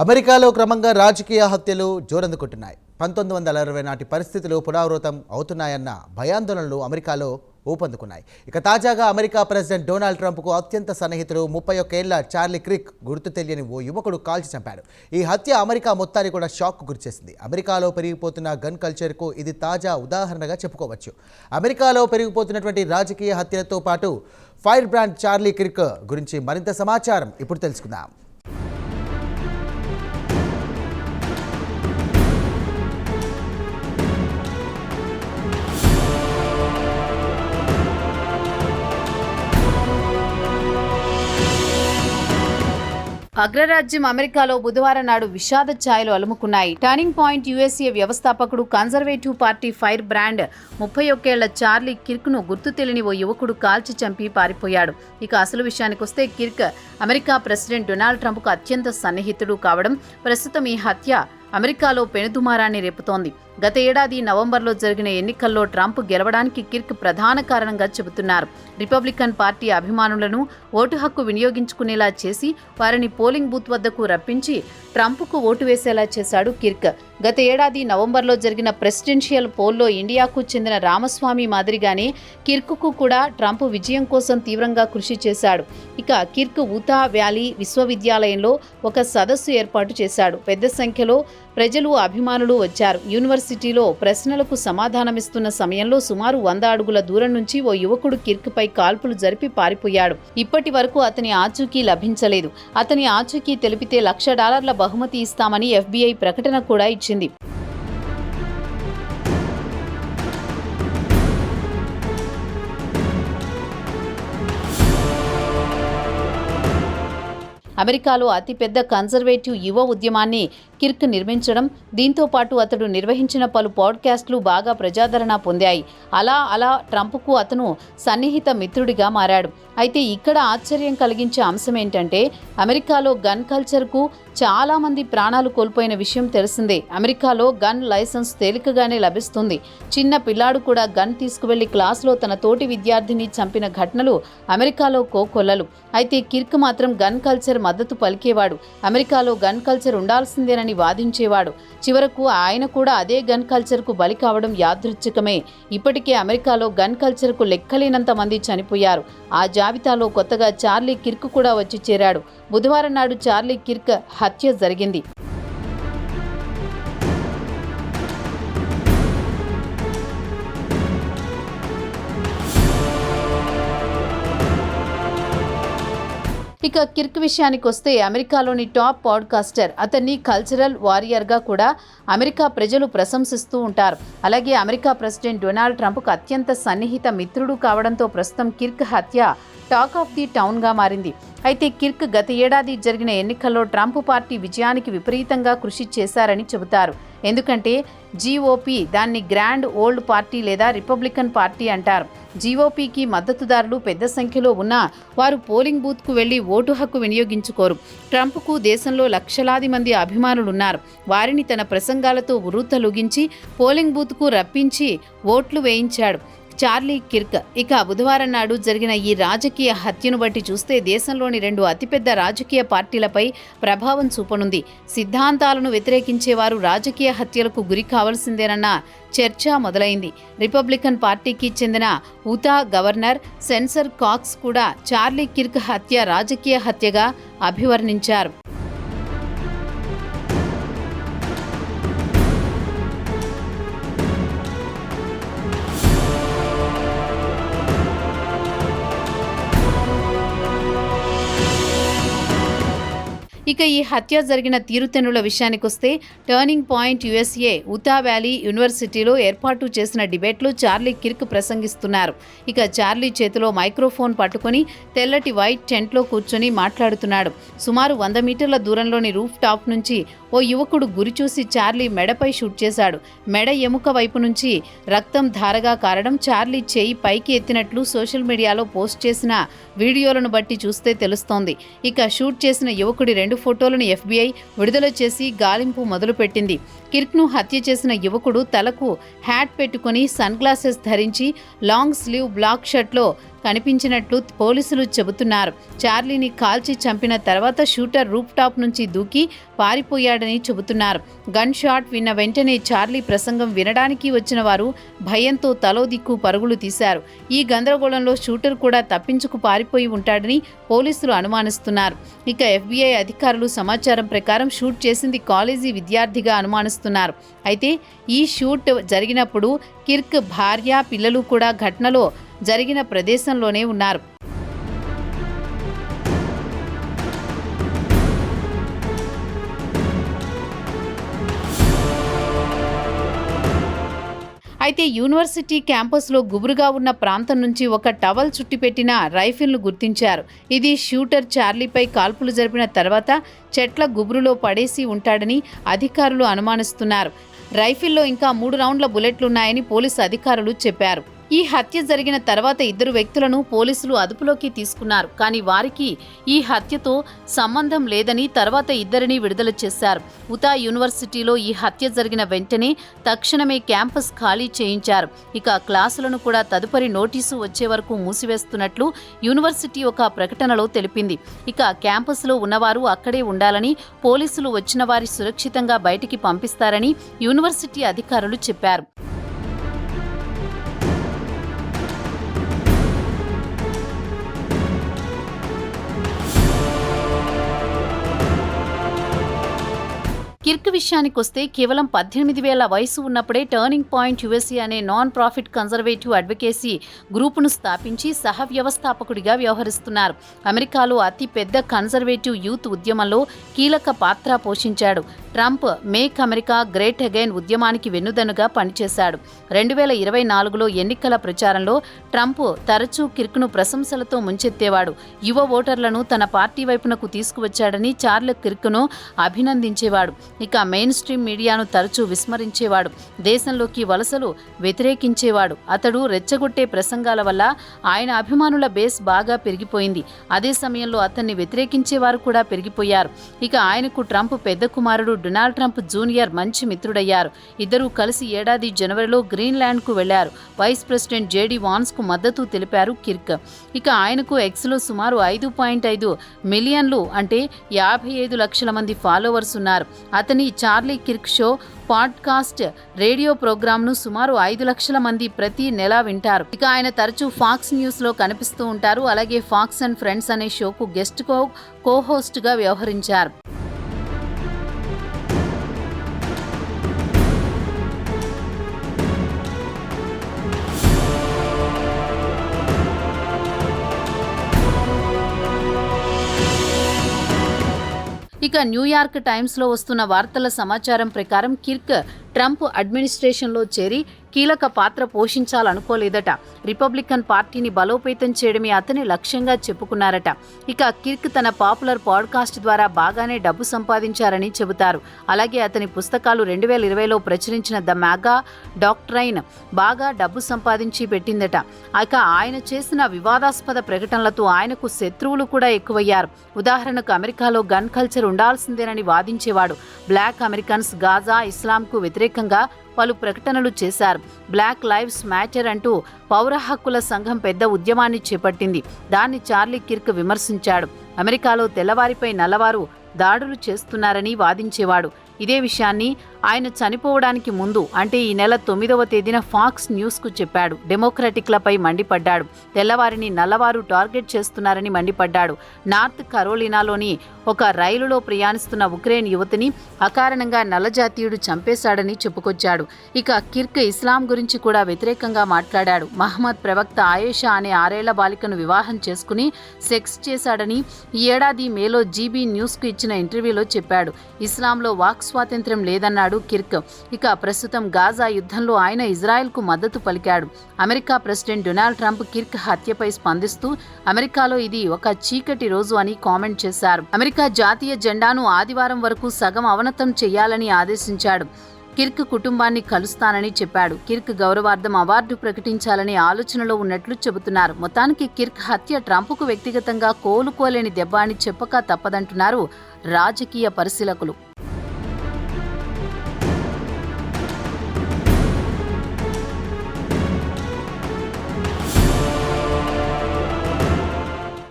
అమెరికాలో క్రమంగా రాజకీయ హత్యలు జోరందుకుంటున్నాయి. పంతొమ్మిది వందల అరవై నాటి పరిస్థితులు పునరావృతం అవుతున్నాయన్న భయాందోళనలు అమెరికాలో ఊపందుకున్నాయి. ఇక తాజాగా అమెరికా ప్రెసిడెంట్ డొనాల్డ్ ట్రంప్కు అత్యంత సన్నిహితుడు ముప్పై ఒక్కేళ్ళ చార్లీ క్రిక్ గుర్తు తెలియని ఓ యువకుడు కాల్చి చంపాడు. ఈ హత్య అమెరికా మొత్తాన్ని కూడా షాక్ గురిచేసింది. అమెరికాలో పెరిగిపోతున్న గన్ కల్చర్కు ఇది తాజా ఉదాహరణగా చెప్పుకోవచ్చు. అమెరికాలో పెరిగిపోతున్నటువంటి రాజకీయ హత్యలతో పాటు ఫైర్ బ్రాండ్ చార్లీ క్రిక్ గురించి మరింత సమాచారం ఇప్పుడు తెలుసుకుందాం. అగ్రరాజ్యం అమెరికాలో బుధవారం నాడు విషాద ఛాయలు అలుముకున్నాయి. టర్నింగ్ పాయింట్ యుఎస్ఏ వ్యవస్థాపకుడు కన్జర్వేటివ్ పార్టీ ఫైర్ బ్రాండ్ ముప్పై ఒక్కేళ్ళ చార్లీ కిర్క్ను గుర్తు తెలియని ఓ యువకుడు కాల్చి చంపి పారిపోయాడు. ఇక అసలు విషయానికొస్తే కిర్క్ అమెరికా ప్రెసిడెంట్ డొనాల్డ్ ట్రంప్కు అత్యంత సన్నిహితుడు కావడం ప్రస్తుతం ఈ హత్య అమెరికాలో పెనుదుమారాన్ని రేపుతోంది. గత ఏడాది నవంబర్లో జరిగిన ఎన్నికల్లో ట్రంప్ గెలవడానికి కిర్క్ ప్రధాన కారణంగా చెబుతున్నారు. రిపబ్లికన్ పార్టీ అభిమానులను ఓటు హక్కు వినియోగించుకునేలా చేసి వారిని పోలింగ్ బూత్ వద్దకు రప్పించి ట్రంప్కు ఓటు వేసేలా చేశాడు కిర్క్. గత ఏడాది నవంబర్లో జరిగిన ప్రెసిడెన్షియల్ పోల్లో ఇండియాకు చెందిన రామస్వామి మాదిరిగానే కిర్క్కు కూడా ట్రంప్ విజయం కోసం తీవ్రంగా కృషి చేశాడు. ఇక కిర్క్ ఉతా వ్యాలీ విశ్వవిద్యాలయంలో ఒక సదస్సు ఏర్పాటు చేశాడు. పెద్ద సంఖ్యలో ప్రజలు అభిమానులు వచ్చారు. యూనివర్సిటీలో ప్రశ్నలకు సమాధానమిస్తున్న సమయంలో సుమారు వంద అడుగుల దూరం నుంచి ఓ యువకుడు కిర్క్పై కాల్పులు జరిపి పారిపోయాడు. ఇప్పటి వరకు అతని ఆచూకీ లభించలేదు. అతని ఆచూకీ తెలిపితే లక్ష డాలర్ల బహుమతి ఇస్తామని ఎఫ్బీఐ ప్రకటన కూడా ఇచ్చింది. అమెరికాలో అతిపెద్ద కన్జర్వేటివ్ యువ ఉద్యమాన్ని కిర్క్ నిర్మించడం దీంతో పాటు అతడు నిర్వహించిన పలు పాడ్కాస్ట్లు బాగా ప్రజాదరణ పొందాయి. అలా అలా ట్రంప్కు అతను సన్నిహిత మిత్రుడిగా మారాడు. అయితే ఇక్కడ ఆశ్చర్యం కలిగించే అంశం ఏంటంటే అమెరికాలో గన్ కల్చర్కు చాలామంది ప్రాణాలు కోల్పోయిన విషయం తెలిసిందే. అమెరికాలో గన్ లైసెన్స్ తేలికగానే లభిస్తుంది. చిన్న పిల్లాడు కూడా గన్ తీసుకువెళ్ళి క్లాసులో తన తోటి విద్యార్థిని చంపిన ఘటనలు అమెరికాలో కోకొల్లలు. అయితే కిర్క్ మాత్రం గన్ కల్చర్ మద్దతు పలికేవాడు. అమెరికాలో గన్ కల్చర్ ఉండాల్సిందేనని వాదించేవాడు. చివరకు ఆయన కూడా అదే గన్ కల్చర్కు బలి కావడం యాదృచ్ఛికమే. ఇప్పటికే అమెరికాలో గన్ కల్చర్కు లెక్కలేనంత మంది చనిపోయారు. ఆ జాబితాలో కొత్తగా చార్లీ కిర్క్ కూడా వచ్చి చేరాడు. బుధవారం నాడు చార్లీ కిర్క్ హత్య జరిగింది. ఇక కిర్క్ విషయానికి వస్తే అమెరికాలోని టాప్ పాడ్కాస్టర్ అతన్ని కల్చరల్ వారియర్గా కూడా అమెరికా ప్రజలు ప్రశంసిస్తూ ఉంటారు. అలాగే అమెరికా ప్రెసిడెంట్ డొనాల్డ్ ట్రంప్కు అత్యంత సన్నిహిత మిత్రుడు కావడంతో ప్రస్తుతం కిర్క్ హత్య టాక్ ఆఫ్ ది టౌన్గా మారింది. అయితే కిర్క్ గత ఏడాది జరిగిన ఎన్నికల్లో ట్రంప్ పార్టీ విజయానికి విపరీతంగా కృషి చేశారని చెబుతారు. ఎందుకంటే జీఓపీ దాన్ని గ్రాండ్ ఓల్డ్ పార్టీ లేదా రిపబ్లికన్ పార్టీ అంటారు. జీఓపీకి మద్దతుదారులు పెద్ద సంఖ్యలో ఉన్నా వారు పోలింగ్ బూత్కు వెళ్ళి ఓటు హక్కు వినియోగించుకోరు. ట్రంప్కు దేశంలో లక్షలాది మంది అభిమానులున్నారు. వారిని తన ప్రసంగాలతో వృద్ధలుగించి పోలింగ్ బూత్కు రప్పించి ఓట్లు వేయించాడు. Charlie Kirk. ఇక బుధవారం నాడు జరిగిన ఈ రాజకీయ హత్యను బట్టి చూస్తే దేశంలోని రెండు అతిపెద్ద రాజకీయ పార్టీలపై ప్రభావం చూపనుంది. సిద్ధాంతాలను వ్యతిరేకించేవారు రాజకీయ హత్యలకు గురి కావాల్సిందేనన్న చర్చ మొదలైంది. రిపబ్లికన్ పార్టీకి చెందిన ఉతా గవర్నర్ సెన్సర్ కాక్స్ కూడా చార్లీ కిర్క్ హత్య రాజకీయ హత్యగా అభివర్ణించారు. ఇక ఈ హత్య జరిగిన తీరుతెన్నుల విషయానికొస్తే turning point USA Utah Valley యూనివర్సిటీలో ఏర్పాటు చేసిన డిబేట్లో చార్లీ కిర్క్ ప్రసంగిస్తున్నారు. ఇక చార్లీ చేతిలో మైక్రోఫోన్ పట్టుకొని తెల్లటి వైట్ టెంట్లో కూర్చొని మాట్లాడుతున్నాడు. సుమారు వంద మీటర్ల దూరంలోని రూఫ్ టాప్ నుంచి ఓ యువకుడు గురిచూసి చార్లీ మెడపై షూట్ చేశాడు. మెడ ఎముక వైపు నుంచి రక్తం ధారగా కారడం చార్లీ చేయి పైకి ఎత్తినట్లు సోషల్ మీడియాలో పోస్ట్ చేసిన వీడియోలను బట్టి చూస్తే తెలుస్తోంది. ఇక షూట్ చేసిన యువకుడి రెండు ఫోటోలను ఎఫ్బీఐ విడుదల చేసి గాలింపు మొదలుపెట్టింది. కిర్క్ను హత్య చేసిన యువకుడు తలకు హ్యాట్ పెట్టుకుని సన్ గ్లాసెస్ ధరించి లాంగ్ స్లీవ్ బ్లాక్ షర్ట్లో కనిపించినట్లు పోలీసులు చెబుతున్నారు. చార్లీని కాల్చి చంపిన తర్వాత షూటర్ రూప్ టాప్ నుంచి దూకి పారిపోయాడని చెబుతున్నారు. గన్ షాట్ విన్న వెంటనే చార్లీ ప్రసంగం వినడానికి వచ్చిన వారు భయంతో తలో దిక్కు పరుగులు తీశారు. ఈ గందరగోళంలో షూటర్ కూడా తప్పించుకు పారిపోయి ఉంటాడని పోలీసులు అనుమానిస్తున్నారు. ఇక ఎఫ్బీఐ అధికారులు సమాచారం ప్రకారం షూట్ చేసింది కాలేజీ విద్యార్థిగా అనుమానిస్తున్నారు. అయితే ఈ షూట్ జరిగినప్పుడు కిర్క్ భార్య పిల్లలు కూడా ఘటనలో జరిగిన ప్రదేశంలోనే ఉన్నారు. అయితే యూనివర్సిటీ క్యాంపస్లో గుబురుగా ఉన్న ప్రాంతం నుంచి ఒక టవల్ చుట్టిపెట్టిన రైఫిల్ను గుర్తించారు. ఇది షూటర్ చార్లీపై కాల్పులు జరిపిన తర్వాత చెట్ల గుబురులో పడేసి ఉంటాడని అధికారులు అనుమానిస్తున్నారు. రైఫిల్లో ఇంకా మూడు రౌండ్ల బుల్లెట్లున్నాయని పోలీసు అధికారులు చెప్పారు. ఈ హత్య జరిగిన తర్వాత ఇద్దరు వ్యక్తులను పోలీసులు అదుపులోకి తీసుకున్నారు. కానీ వారికి ఈ హత్యతో సంబంధం లేదని తర్వాత ఇద్దరిని విడుదల చేశారు. ఉతా యూనివర్సిటీలో ఈ హత్య జరిగిన వెంటనే తక్షణమే క్యాంపస్ ఖాళీ చేయించారు. ఇక క్లాసులను కూడా తదుపరి నోటీసు వచ్చే వరకు మూసివేస్తున్నట్లు యూనివర్సిటీ ఒక ప్రకటనలో తెలిపింది. ఇక క్యాంపస్లో ఉన్నవారు అక్కడే ఉండాలని పోలీసులు వచ్చిన వారి సురక్షితంగా బయటికి పంపిస్తారని యూనివర్సిటీ అధికారులు చెప్పారు. కిర్క్ విషయానికొస్తే కేవలం పద్దెనిమిది వేల వయసు ఉన్నప్పుడే టర్నింగ్ పాయింట్ యుఎస్ఏ అనే నాన్ ప్రాఫిట్ కన్జర్వేటివ్ అడ్వకేసీ గ్రూపును స్థాపించి సహ వ్యవస్థాపకుడిగా వ్యవహరిస్తున్నారు. అమెరికాలో అతి పెద్ద కన్జర్వేటివ్ యూత్ ఉద్యమంలో కీలక పాత్ర పోషించాడు. Trump make America great again ఉద్యమానికి వెన్నుదన్నుగా పనిచేశాడు. రెండు వేల ఇరవై నాలుగులో ఎన్నికల ప్రచారంలో ట్రంప్ తరచూ కిర్క్ను ప్రశంసలతో ముంచెత్తేవాడు. యువ ఓటర్లను తన పార్టీ వైపునకు తీసుకువచ్చాడని చార్ల కిర్క్ను అభినందించేవాడు. ఇక మెయిన్ స్ట్రీమ్ మీడియాను తరచూ విస్మరించేవాడు. దేశంలోకి వలసలు వ్యతిరేకించేవాడు. అతడు రెచ్చగొట్టే ప్రసంగాల వల్ల ఆయన అభిమానుల బేస్ బాగా పెరిగిపోయింది. అదే సమయంలో అతన్ని వ్యతిరేకించేవారు కూడా పెరిగిపోయారు. ఇక ఆయనకు ట్రంప్ పెద్ద కుమారుడు డొనాల్డ్ ట్రంప్ జూనియర్ మంచి మిత్రుడయ్యారు. ఇద్దరూ కలిసి ఏడాది జనవరిలో గ్రీన్లాండ్కు వెళ్ళారు. వైస్ ప్రెసిడెంట్ జేడీ వాన్స్కు మద్దతు తెలిపారు కిర్క్. ఇక ఆయనకు ఎక్స్లో సుమారు ఐదు పాయింట్ ఐదు మిలియన్లు అంటే యాభై ఐదు లక్షల మంది ఫాలోవర్స్ ఉన్నారు. అతని Charlie Kirk show podcast radio ప్రోగ్రామ్ను సుమారు ఐదు లక్షల మంది ప్రతి నెల వింటారు. ఇక ఆయన తరచూ ఫాక్స్ న్యూస్లో కనిపిస్తూ ఉంటారు. అలాగే ఫాక్స్ అండ్ ఫ్రెండ్స్ అనే షోకు గెస్ట్ కో కో హోస్ట్గా వ్యవహరించారు. ఇక న్యూయార్క్ టైమ్స్లో వస్తున్న వార్తల సమాచారం ప్రకారం కిర్క్ ట్రంప్ అడ్మినిస్ట్రేషన్లో చేరి కీలక పాత్ర పోషించాలనుకోలేదట. రిపబ్లికన్ పార్టీని బలోపేతం చేయడమే అతని లక్ష్యంగా చెప్పుకున్నారట. ఇక కిర్క్ తన పాపులర్ పాడ్కాస్ట్ ద్వారా బాగానే డబ్బు సంపాదించారని చెబుతారు. అలాగే అతని పుస్తకాలు రెండు వేల ఇరవైలో ప్రచురించిన ద మ్యాగా డాక్ట్రైన్ బాగా డబ్బు సంపాదించి పెట్టిందట. ఇక ఆయన చేసిన వివాదాస్పద ప్రకటనలతో ఆయనకు శత్రువులు కూడా ఎక్కువయ్యారు. ఉదాహరణకు అమెరికాలో గన్ కల్చర్ ఉండాల్సిందేనని వాదించేవాడు. బ్లాక్ అమెరికన్స్ గాజా ఇస్లాంకు వ్యతిరేక వ్యతిరేకంగా పలు ప్రకటనలు చేశారు. బ్లాక్ లైవ్స్ మ్యాటర్ అంటూ పౌర హక్కుల సంఘం పెద్ద ఉద్యమాన్ని చేపట్టింది. దాన్ని చార్లీ కిర్క్ విమర్శించాడు. అమెరికాలో తెల్లవారిపై నల్లవారు దాడులు చేస్తున్నారని వాదించేవాడు. ఇదే విషయాన్ని ఆయన చనిపోవడానికి ముందు అంటే ఈ నెల తొమ్మిదవ తేదీన ఫాక్స్ న్యూస్కు చెప్పాడు. డెమోక్రటిక్లపై మండిపడ్డాడు. తెల్లవారిని నల్లవారు టార్గెట్ చేస్తున్నారని మండిపడ్డాడు. నార్త్ కరోలినాలోని ఒక రైలులో ప్రయాణిస్తున్న ఉక్రెయిన్ యువతిని అకారణంగా నల్లజాతీయుడు చంపేశాడని చెప్పుకొచ్చాడు. ఇక కిర్క్ ఇస్లాం గురించి కూడా వ్యతిరేకంగా మాట్లాడాడు. మహమ్మద్ ప్రవక్త ఆయేషా అనే ఆరేళ్ళ బాలికను వివాహం చేసుకుని సెక్స్ చేశాడని ఈ ఏడాది మేలో జీబీ న్యూస్కు ఇచ్చిన ఇంటర్వ్యూలో చెప్పాడు. ఇస్లాంలో వాక్ స్వాతంత్ర్యం లేదన్నాడు. కిర్క్. ఇక ప్రస్తుతం గాజా యుద్ధంలో ఆయన ఇజ్రాయెల్కు మద్దతు పలికాడు. America president Donald Trump Kirk హత్యపై స్పందిస్తూ అమెరికాలో ఇది ఒక చీకటి రోజు అని కామెంట్ చేశారు. అమెరికా జాతీయ జెండాను ఆదివారం వరకు సగం అవనతం చేయాలని ఆదేశించాడు. కిర్క్ కుటుంబాన్ని కలుస్తానని చెప్పాడు. కిర్క్ గౌరవార్థం అవార్డు ప్రకటించాలనే ఆలోచనలో ఉన్నట్లు చెబుతున్నారు. మొత్తానికి కిర్క్ హత్య ట్రంప్కు వ్యక్తిగతంగా కోలుకోలేని దెబ్బ అని చెప్పక తప్పదంటున్నారు రాజకీయ పరిశీలకులు.